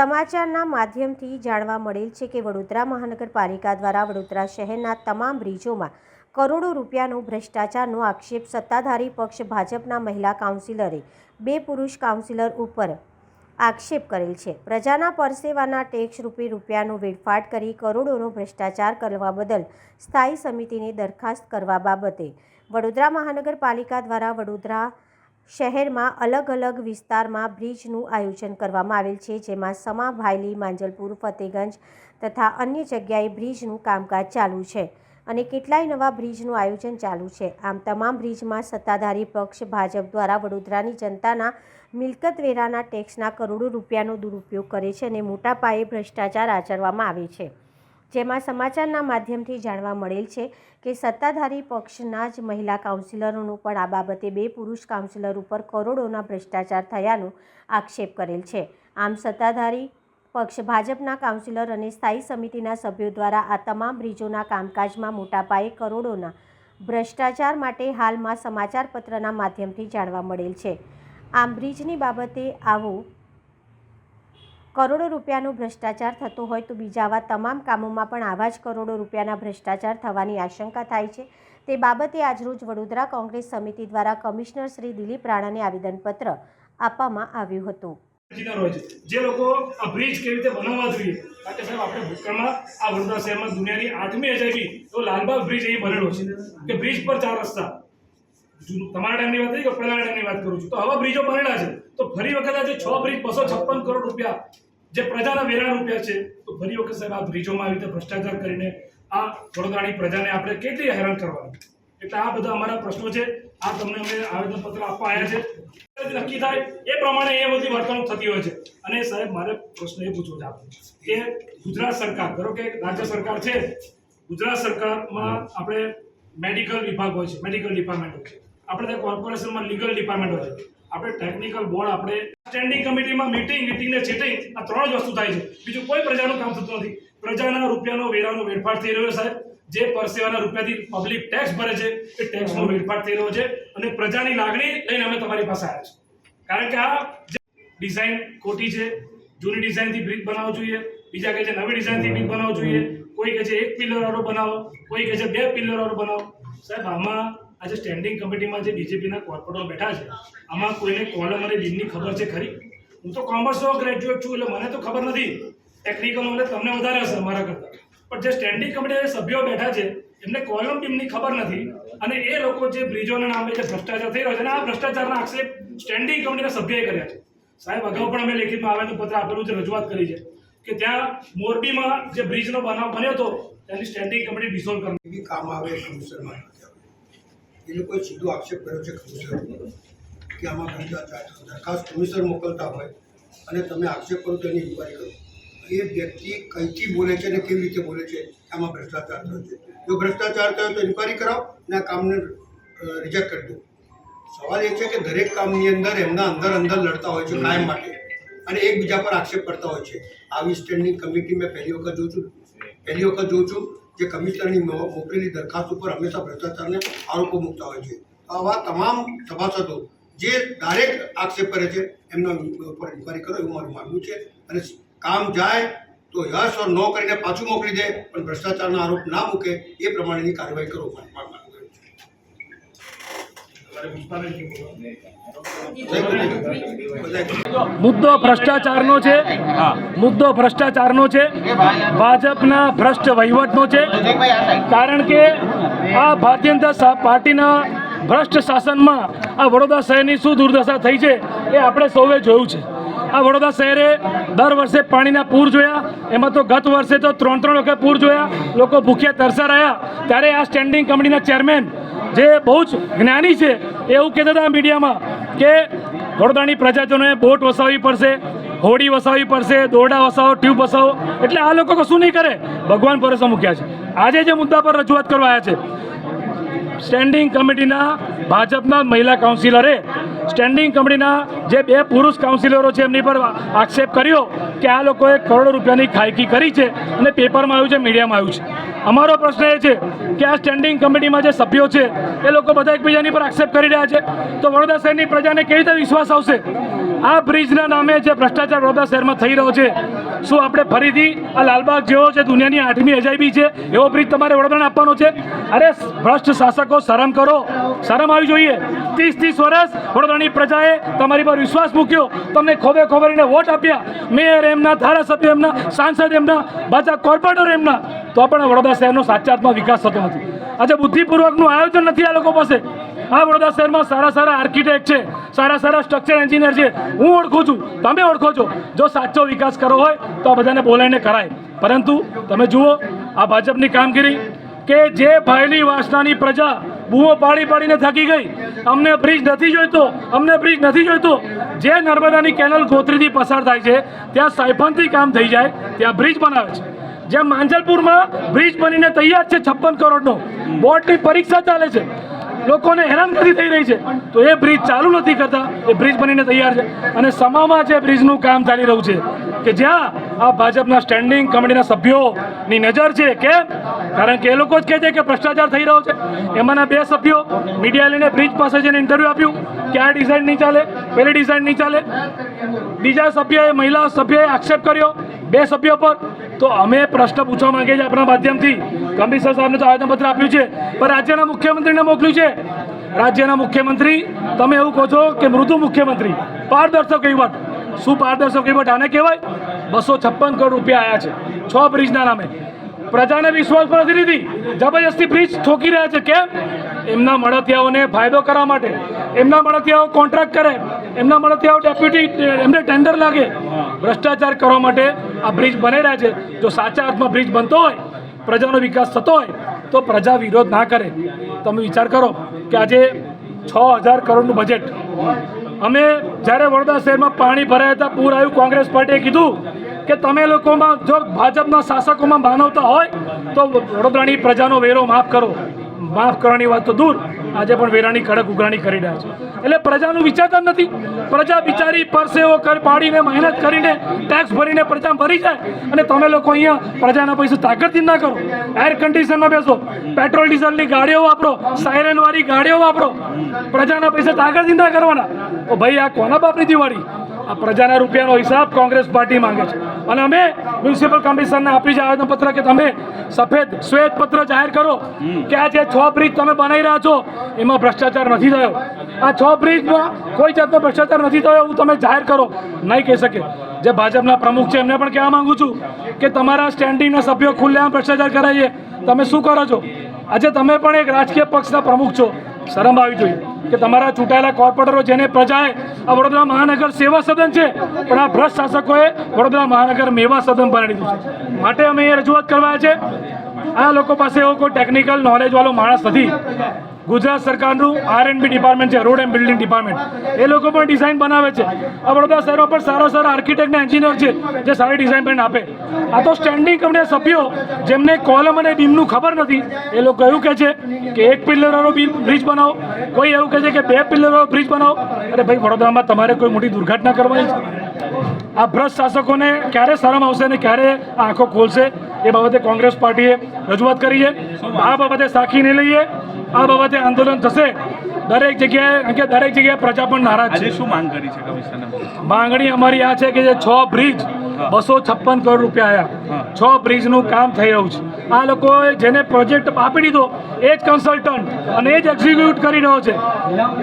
સમાચારના માધ્યમથી જાણવા મળેલ છે કે વડોદરા મહાનગરપાલિકા દ્વારા વડોદરા શહેરના તમામ બ્રિજોમાં કરોડો રૂપિયાનો ભ્રષ્ટાચારનો આક્ષેપ સત્તાધારી પક્ષ ભાજપના મહિલા કાઉન્સિલરે બે પુરુષ કાઉન્સિલર ઉપર આક્ષેપ કરેલ છે. પ્રજાના પરસેવાના ટેક્સ રૂપે રૂપિયાનો વેડફાટ કરી કરોડોનો ભ્રષ્ટાચાર કરવા બદલ સ્થાયી સમિતિને દરખાસ્ત કરવા બાબતે વડોદરા મહાનગરપાલિકા દ્વારા વડોદરા શહેરમાં અલગ અલગ વિસ્તારમાં બ્રિજનું આયોજન કરવામાં આવેલ છે, જેમાં સમા ભાયલી, માંજલપુર, ફતેગંજ તથા અન્ય જગ્યાએ બ્રિજનું કામકાજ ચાલુ છે અને કેટલાય નવા બ્રિજનું આયોજન ચાલુ છે. આમ તમામ બ્રિજમાં સત્તાધારી પક્ષ ભાજપ દ્વારા વડોદરાની જનતાના મિલકત વેરાના ટેક્સના કરોડો રૂપિયાનો દુરુપયોગ કરે છે અને મોટા પાયે ભ્રષ્ટાચાર આચરવામાં આવે છે. જેમાં સમાચારના માધ્યમથી જાણવા મળેલ છે કે સત્તાધારી પક્ષના જ મહિલા કાઉન્સિલરોનું પણ આ બાબતે બે પુરુષ કાઉન્સિલર ઉપર કરોડોના ભ્રષ્ટાચાર થયાનો આક્ષેપ કરેલ છે. આમ સત્તાધારી પક્ષ ભાજપના કાઉન્સિલર અને સ્થાયી સમિતિના સભ્યો દ્વારા આ તમામ બ્રિજોના કામકાજમાં મોટા પાયે કરોડોના ભ્રષ્ટાચાર માટે હાલમાં સમાચારપત્રના માધ્યમથી જાણવા મળેલ છે. આમ બ્રિજની બાબતે આવો કરોડો રૂપિયાનો ભ્રષ્ટાચાર થતો હોય તો બીજા આવા તમામ કામોમાં પણ આવા જ કરોડો રૂપિયાના ભ્રષ્ટાચાર થવાની આશંકા થાય છે. તે બાબતે આજરોજ વડોદરા કોંગ્રેસ સમિતિ દ્વારા કમિશનર શ્રી દિલીપ રાણાને આવેદનપત્ર આપવામાં આવ્યું હતું. જે લોકો આ બ્રિજ કેવી રીતે બનાવવા જોઈએ, કારણ સાહેબ આપણે ભૂતકાળમાં આ વડોદરા શહેરમાં દુનિયાની આઠમી અજાયબી તો લાલબાગ બ્રિજ અહીં બનેલો છે, કે બ્રિજ પર ચાર રસ્તા. તમારા ટાઈમની વાત નહીં કે પહેલા ટાઈમની વાત કરું છું. તો હવે બ્રિજો બનેલા છે. તો ફરી વખત આજે છ બ્રિજ, બસો છપ્પન કરોડ રૂપિયા જે પ્રજાના વેરા રૂપિયા છે, તો ફરી વખત સાહેબ આ બ્રિજોમાં આવી રીતે ભ્રષ્ટાચાર કરીને આ વડોદરાની પ્રજાને આપણે કેટલી હેરાન કરવાની? એટલે આ બધા અમારા પ્રશ્નો છે. આ તમને અમે આવેદનપત્ર આપવા આવ્યા છે. નક્કી થાય એ પ્રમાણે એ બધી વર્તણૂક થતી હોય છે. અને સાહેબ, મારે પ્રશ્ન એ પૂછવો છે આપણે કે ગુજરાત સરકાર, ધારો કે રાજ્ય સરકાર છે, ગુજરાત સરકારમાં આપણે મેડિકલ વિભાગ હોય છે, મેડિકલ ડિપાર્ટમેન્ટ હોય છે. આપણે ત્યાં કોર્પોરેશનમાં લીગલ ડિપાર્ટમેન્ટ હોય છે. આપણે ટેકનિકલ બોર્ડ આપણે સ્ટેન્ડિંગ કમિટીમાં મીટિંગ મીટિંગ ને ચીટિંગ આ ત્રણ જ વસ્તુ થાય છે. બીજું કોઈ પ્રજાનું કામ થતું નથી. પ્રજાના રૂપિયાનો વેરાનો વેડફાટ થઈ રહ્યો સાહેબ. જે પરસેવાના રૂપિયાથી પબ્લિક ટેક્સ ભરે છે, એ ટેક્સનો વેડફાટ થઈ રહ્યો છે અને પ્રજાની લાગણી લઈને અમે તમારી પાસે આવ્યા છે કારણ કે આ ડિઝાઇન ખોટી છે, જૂની ડિઝાઇનથી બ્રિજ બનાવવો જોઈએ, બીજા કહે છે નવી ડિઝાઇનથી બ્રિજ બનાવવો જોઈએ, કોઈ કહે છે એક પિલર વાળો બનાવો, કોઈ કહે છે બે પિલર વાળો બનાવો. સાહેબ, આમાં આજે સ્ટેન્ડિંગ કમિટીમાં જે બીજેપીના કોર્પોરેટરો બેઠા છે, આમાં કોઈને કોલમ અને ડીનની ખબર છે ખરી? હું તો કોમર્સનો ગ્રેજ્યુએટ છું, એટલે મને તો ખબર નથી. ટેકનિકલ નોલેજ તમને વધારે હશે મારા કરતાં. પણ જે સ્ટેન્ડિંગ કમિટીના સભ્યો બેઠા છે, એમને કોલમ ટીમની ખબર નથી. અને એ લોકો જે બ્રિજોના નામે જે ભ્રષ્ટાચાર થઈ રહ્યો છે, અને આ ભ્રષ્ટાચારના આક્ષેપ સ્ટેન્ડિંગ કમિટીના સભ્યએ કર્યા છે. સાહેબ, અગાઉ પણ અમે લેખિતમાં આવેદનપત્ર આપેલું છે, રજૂઆત કરી છે કે ત્યાં મોરબીમાં જે બ્રિજનો બનાવ બન્યો હતો ત્યાંની સ્ટેન્ડિંગ કમિટી ડિસોલ્વ કરવી કામ આવે કમિશનર માટે. એ લોકોએ સીધો આક્ષેપ કર્યો છે કમિશનરનો કે આમાં ભ્રષ્ટાચાર. દરખાસ્ત કમિશનર મોકલતા હોય અને તમે આક્ષેપ કરો તો એની ઇન્કવાયરી કરો. એ વ્યક્તિ કઈથી બોલે છે અને કેવી રીતે બોલે છે આમાં ભ્રષ્ટાચાર થયો છે? જો ભ્રષ્ટાચાર થયો તો ઇન્કવાયરી કરાવો અને આ કામને રિજેક્ટ કરી દો. સવાલ એ છે કે દરેક કામની અંદર એમના અંદર અંદર લડતા હોય છે કાયમ માટે અને એકબીજા પર આક્ષેપ કરતા હોય છે. આવી સ્ટેન્ડિંગ કમિટી મેં પહેલી વખત જોઉં છું. પહેલી વખત જોઉં છું. જે કમિશનરની મોકલેલી દરખાસ્ત ઉપર હંમેશા ભ્રષ્ટાચારને આરોપો મૂકતા હોય છે. આવા તમામ સભાસદો જે ડાયરેક્ટ આક્ષેપ કરે છે, એમના ઉપર ઇન્કવાયરી કરો, એવું મારું માનવું છે. અને કામ જાય તો યસ ઓર નો કરીને પાછું મોકલી દે, પણ ભ્રષ્ટાચારના આરોપ ના મૂકે, એ પ્રમાણેની કાર્યવાહી કરો મારું માનવું છે તમારે પુષ્પાબેન કેવું બધા મુદ્દો ભ્રષ્ટાચારનો છે. મુદ્દો ભ્રષ્ટાચારનો છે. ભાજપના ભ્રષ્ટ વહીવટનો છે. કારણ કે આ ભારતીય જનતા પાર્ટીના ભ્રષ્ટ શાસનમાં આ વડોદરા શહેરની શું દુર્દશા થઈ છે એ આપણે સૌએ જોયું છે. આ વડોદરા શહેરે દર વર્ષે પાણીના પૂર જોયા. એમાં તો ગત વર્ષે તો ત્રણ ત્રણ વખત પૂર જોયા. લોકો ભૂખ્યા તરસા રહ્યા. ત્યારે આ સ્ટેન્ડિંગ કમિટીના ચેરમેન જે બહુ જ જ્ઞાની છે, એવું કહેતા હતા મીડિયામાં કે વડોદરાની પ્રજાજનોએ બોટ વસાવવી પડશે, હોડી વસાવવી પડશે, દોરડા વસાવો, ટ્યુબ વસાવો, એટલે આ લોકો કશું નહીં કરે. ભગવાન ભરોસો મૂક્યા છે. આજે જે મુદ્દા પર રજૂઆત કરવા આવ્યા છે સ્ટેન્ડિંગ કમિટીના ભાજપના મહિલા કાઉન્સિલરે સ્ટેન્ડિંગ કમિટીના જે બે પુરુષ કાઉન્સિલરો છે, એમની પર આક્ષેપ કર્યો કે આ લોકોએ કરોડો રૂપિયાની ખાયકી કરી છે અને પેપરમાં આવ્યું છે મીડિયામાં આવ્યું છે. અમારો પ્રશ્ન એ છે કે આ સ્ટેન્ડિંગ કમિટીમાં જે સભ્યો છે, એ લોકો બધા એકબીજાની પર આક્ષેપ કરી રહ્યા છે? તો વડોદરા શહેરની પ્રજાને કેવી રીતે વિશ્વાસ આવશે? આ બ્રિજના નામે જે ભ્રષ્ટાચાર વડોદરા શહેરમાં થઈ રહ્યો છે, શું આપણે ફરીથી આ લાલબાગ જેવો છે દુનિયાની આઠમી અજાયબી છે, એવો બ્રિજ તમારે વડોદરાને આપવાનો છે? અરે, ભ્રષ્ટ શાસકો, શરમ કરો. શરમ આવી જોઈએ. ત્રીસ ત્રીસ વર્ષ વડોદરાની પ્રજાએ તમારી પર વિશ્વાસ મૂક્યો. તમને ખોબે ખોબરીને વોટ આપ્યા. મેયર એમના, ધારાસભ્ય એમના, સાંસદ એમના બધા કોર્પોરેટર એમના. તો પણ વડોદરા શહેરનો સાચા વિકાસ થતો નથી. આજે બુદ્ધિપૂર્વકનું આયોજન નથી આ લોકો પાસે. આ વડોદરા શહેરમાં સારા સારા આર્કિટેક્ટ છે, સારા સારા સ્ટ્રક્ચર એન્જિનિયર છે. હું ઓળખું છું. તમે ઓળખો છો. જો સાચો વિકાસ કરવો હોય, તો આ બધાને બોલાવીને કરાય. પરંતુ તમે જુઓ, આ ભાજપની કામગીરી કે જે ભાયલી વાસનાની પ્રજા બૂમો પાડી પાડીને થાકી ગઈ. અમને બ્રિજ નથી જોઈતો, અમને બ્રિજ નથી જોઈતો. જે નર્મદાની કેનલ ગોત્રીથી પસાર થાય છે, ત્યાં સાયફનથી કામ થઈ જાય, ત્યાં બ્રિજ બનાવે છે. જેમ માંજલપુરમાં બ્રિજ બનીને તૈયાર છે છપ્પન કરોડનો. બોર્ડની પરીક્ષા ચાલે છે. લોકોને હેરાનગતિ થઈ રહી છે. તો એ બ્રિજ ચાલુ નથી કરતા. એ બ્રિજ બનીને તૈયાર છે. અને સમામાં જે બ્રિજનું કામ ચાલી રહ્યું છે, કે જ્યાં આ ભાજપના સ્ટેન્ડિંગ કમિટીના સભ્યોની નજર છે કેમ કારણ કે એ લોકો જ કહે છે કે ભ્રષ્ટાચાર થઈ રહ્યો છે. એમાંના બે સભ્યો મીડિયા લઈને બ્રિજ પાસે જઈને ઇન્ટરવ્યૂ આપ્યું. કે આ ડિઝાઇન નહીં ચાલે? પેલી ડિઝાઇન નહીં ચાલે. બીજા સભ્યએ, મહિલા સભ્યએ આક્ષેપ કર્યો. બે સભ્યો પર તો અમે પ્રશ્ન પૂછવા માંગીએ છીએ આપણા માધ્યમથી. કમિશનર સાહેબને તો આવેદનપત્ર આપ્યું છે, પણ રાજ્યના મુખ્યમંત્રીને મોકલ્યું છે. રાજ્યના મુખ્યમંત્રી, તમે એવું કહો છો કે મૃદુ મુખ્યમંત્રી. પારદર્શક વહીવટ શું પારદર્શક વહીવટ આને કહેવાય? બસો છપ્પન કરોડ રૂપિયા આવ્યા છે. છ બ્રિજના નામે. પ્રજાને વિશ્વાસ પર નથી લીધી જબરજસ્તી બ્રિજ ઠોકી રહ્યા છે. કેમ? એમના મળતિયાઓને ફાયદો કરવા માટે. એમના મળતિયાઓ કોન્ટ્રાક્ટ કરે. એમના મળતિયાઓ ડેપ્યુટી, એમને ટેન્ડર લાગે. ભ્રષ્ટાચાર કરવા માટે આ બ્રિજ બની રહ્યા છે. જો સાચા અર્થમાં બ્રિજ બનતો હોય, પ્રજાનો વિકાસ થતો હોય, તો પ્રજા વિરોધ ના કરે. તમે વિચાર કરો કે આજે છ હજાર કરોડનું બજેટ અમે જ્યારે વડોદરા શહેરમાં પાણી ભરાયા હતા, પૂર આવ્યું, કોંગ્રેસ પાર્ટીએ કીધું કે તમે લોકોમાં જો ભાજપના શાસકોમાં માનવતા હોય, તો વડોદરાની પ્રજાનો વેરો માફ કરો. માફ કરવાની વાત તો દૂર. આજે પણ વેરાની કડક ઉઘરાણી કરી રહ્યા છે. એટલે પ્રજાનું વિચારતા નથી. પ્રજા બિચારી પરસેવો કર, પાડીને મહેનત કરીને ટેક્સ ભરીને પ્રજા ભરી જાય. અને તમે લોકો અહીંયા પ્રજાના પૈસા તાકતથી ના કરો. એર કન્ડિશનમાં બેસો. પેટ્રોલ ડીઝલની ગાડીઓ વાપરો. સાયરનવાળી ગાડીઓ વાપરો. પ્રજાના પૈસા તાકતથી ના કરવાના. તો ભાઈ, આ કોના બાપની દિવાળી? આ પ્રજાના રૂપિયાનો હિસાબ કોંગ્રેસ પાર્ટી માંગે છે. અને અમે મ્યુનિસિપલ કમિશનને આપી છે આવેદનપત્ર કે તમે સફેદ શ્વેત પત્ર જાહેર કરો કે આ જે છ બ્રિજ તમે બનાવી રહ્યા છો, એમાં ભ્રષ્ટાચાર નથી થયો. આ છ બ્રિજમાં કોઈ જાતનો ભ્રષ્ટાચાર નથી થયો એવું તમે જાહેર કરો. નહીં કહી શકે. જે ભાજપના પ્રમુખ છે, એમને પણ કહેવા માંગુ છું કે તમારા સ્ટેન્ડિંગના સભ્યો ખુલ્લેઆમ ભ્રષ્ટાચાર કરાય તમે શું કરો છો? આજે તમે પણ એક રાજકીય પક્ષના પ્રમુખ છો. શરમ આવી જોઈએ કે તમારા ચૂંટાયેલા કોર્પોરેટરો જેને પ્રજાએ આ વડોદરા મહાનગર સેવા સદન છે, પણ આ ભ્રષ્ટ શાસકોએ વડોદરા મહાનગર મેવા સદન બનાવી દીધું છે. માટે અમે એ રજૂઆત કરવા છે. આ લોકો પાસે એવો કોઈ ટેકનિકલ નોલેજવાળો માણસ નથી. ગુજરાત સરકારનું આર એન્ડ બી ડિપાર્ટમેન્ટ છે રોડ એન્ડ બિલ્ડિંગ ડિપાર્ટમેન્ટ એ લોકો પણ ડિઝાઇન બનાવે છે. આ વડોદરા શહેરમાં પણ સારા સારા આર્કિટેક્ટ એન્જિનિયર છે, જે સારી ડિઝાઇન પણ આપે. આ તો સ્ટેન્ડિંગ કમિટીના સભ્યો, જેમને કોલમ અને બીમનું ખબર નથી, એ લોકો એવું કહે છે કે એક પિલ્લરવાળો બ્રિજ બનાવો. કોઈ એવું કહે છે કે બે પિલ્લરવાળો બ્રિજ બનાવો. અરે ભાઈ, વડોદરામાં તમારે કોઈ મોટી દુર્ઘટના કરવાની છે. આ ભ્રષ્ટ શાસકોને ક્યારે શરમ આવશે અને ક્યારે આ આંખો ખોલશે એ બાબતે કોંગ્રેસ પાર્ટીએ રજૂઆત કરી છે. આ બાબતે સાખી નહીં લઈએ. આ બાબતે આંદોલન થશે. દરેક જગ્યાએ કે દરેક જગ્યાએ પ્રજા પણ નારાજ છે. શું માંગ કરી છે કમિશનરે માંગણી અમારી આ છે કે જે છ બ્રિજ બસો છપ્પન કરોડ રૂપિયા આવ્યા છ બ્રિજનું કામ થઈ રહ્યું છે. આ લોકોએ જેને પ્રોજેક્ટ આપી દીધો એ જ કન્સલ્ટન્ટ અને એ જ એક્ઝિક્યુટ કરી રહ્યો છે.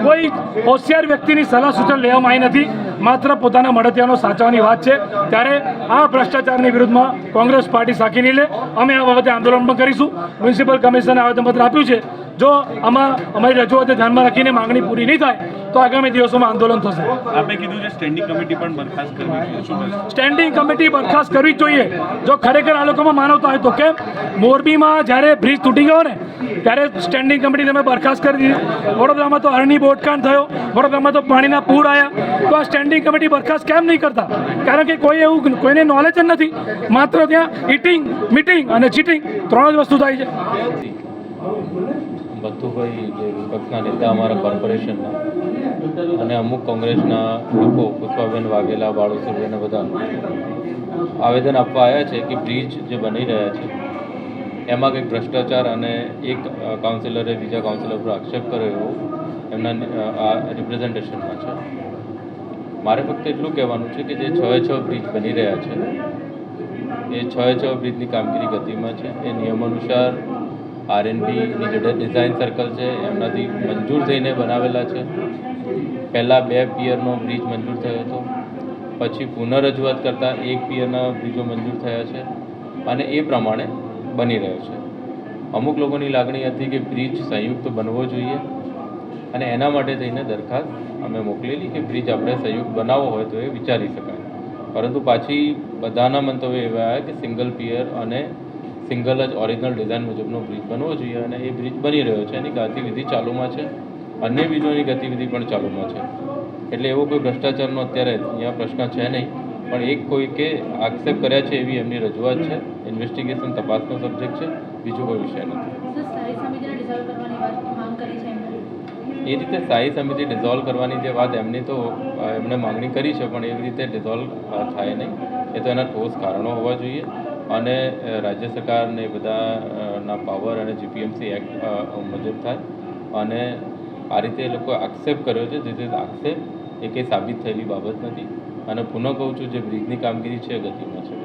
કોઈ હોશિયાર વ્યક્તિની સલાહ સૂચન લેવામાં આવી નથી. માત્ર પોતાના મળતિયાનો સાચવવાની વાત છે. ત્યારે આ ભ્રષ્ટાચારની વિરુદ્ધમાં કોંગ્રેસ પાર્ટી સાકી લે અમે આ બાબતે આંદોલન પણ કરીશું. મ્યુનિસિપલ કમિશને આવેદનપત્ર આપ્યું છે. જો આમાં અમારી રજૂઆતો ધ્યાનમાં રાખીને માંગણી પૂરી નહીં થાય તો આગામી દિવસોમાં આંદોલન થશે. આપે કીધું છે સ્ટેન્ડિંગ કમિટી પણ બરખાસ્ત કરવી જોઈએ. સ્ટેન્ડિંગ કમિટી બરખાસ્ત કરવી જ જોઈએ. જો ખરેખર આ લોકોમાં માનવતા હોય તો કે મોરબીમાં જ્યારે બ્રિજ તૂટી ગયો ને ત્યારે સ્ટેન્ડિંગ કમિટી તમે બરખાસ્ત કરી દીધી. વડોદરામાં તો અરણી બોટકાંડ થયો વડોદરામાં તો પાણીના પૂર આવ્યા તો આ સ્ટેન્ડિંગ કમિટી બરખાસ્ત કેમ નહીં કરતા? કારણ કે કોઈ એવું કોઈને નોલેજ જ નથી. માત્ર ત્યાં ઇટિંગ મીટિંગ અને ચીટિંગ ત્રણ જ વસ્તુ થાય છે. બથુભાઈ જે વિપક્ષના નેતા અમારા કોર્પોરેશનના અને અમુક કોંગ્રેસના લોકો, પુષ્પાબેન વાઘેલા બાળુસુરબેન બધા, આવેદન આપવા આવ્યા છે કે બ્રિજ જે બની રહ્યા છે, એમાં કંઈક ભ્રષ્ટાચાર અને એક કાઉન્સિલરે બીજા કાઉન્સિલર પર આક્ષેપ કર્યો એવો, એમના આ રિપ્રેઝન્ટેશનમાં છે. મારે ફક્ત એટલું કહેવાનું છે કે જે છ છ બ્રિજ બની રહ્યા છે, એ છ છ બ્રિજની કામગીરી ગતિમાં છે, એ નિયમ અનુસાર આરએનબીની જે ડિઝાઇન સર્કલ છે, એમનાથી મંજૂર થઈને બનાવેલા છે. પહેલાં બે પિયરનો બ્રિજ મંજૂર થયો હતો. પછી પુનઃરજૂઆત કરતાં એક પિયરના બ્રિજો મંજૂર થયા છે અને એ પ્રમાણે બની રહ્યો છે. અમુક લોકોની લાગણી હતી કે બ્રિજ સંયુક્ત બનવો જોઈએ અને એના માટે થઈને દરખાસ્ત અમે મોકલેલી કે બ્રિજ આપણે સંયુક્ત બનાવવો હોય તો એ વિચારી શકાય. પરંતુ પાછી બધાના મંતવ્ય એવા કે સિંગલ પિયર અને સિંગલ જ ઓરિજિનલ ડિઝાઇન મુજબનો બ્રિજ બનવો જોઈએ અને એ બ્રિજ બની રહ્યો છે એની ગતિવિધિ ચાલુમાં છે. અન્ય બ્રિજોની ગતિવિધિ પણ ચાલુમાં છે. એટલે એવો કોઈ ભ્રષ્ટાચારનો અત્યારે અહીંયા પ્રશ્ન છે નહીં. પણ એક કોઈ કે આક્ષેપ કર્યા છે એવી એમની રજૂઆત છે. ઇન્વેસ્ટિગેશન તપાસનો સબ્જેક્ટ છે. બીજો કોઈ વિષય નથી. એ રીતે સ્થાયી સમિતિ ડિઝોલ્વ કરવાની જે વાત એમની તો એમણે માંગણી કરી છે પણ એવી રીતે ડિઝોલ્વ થાય નહીં. એ તો એના ઠોસ કારણો હોવા જોઈએ. અને રાજ્ય સરકારને એ બધા પાવર અને જીપીએમસી એક્ટ મુજબ થાય. અને આ રીતે એ લોકોએ આક્ષેપ કર્યો છે. જેથી આક્ષેપ એ કંઈ સાબિત થયેલી બાબત નથી. અને પુનઃ કહું છું, જે બ્રિજની કામગીરી છે, એ ગતિમાં છે.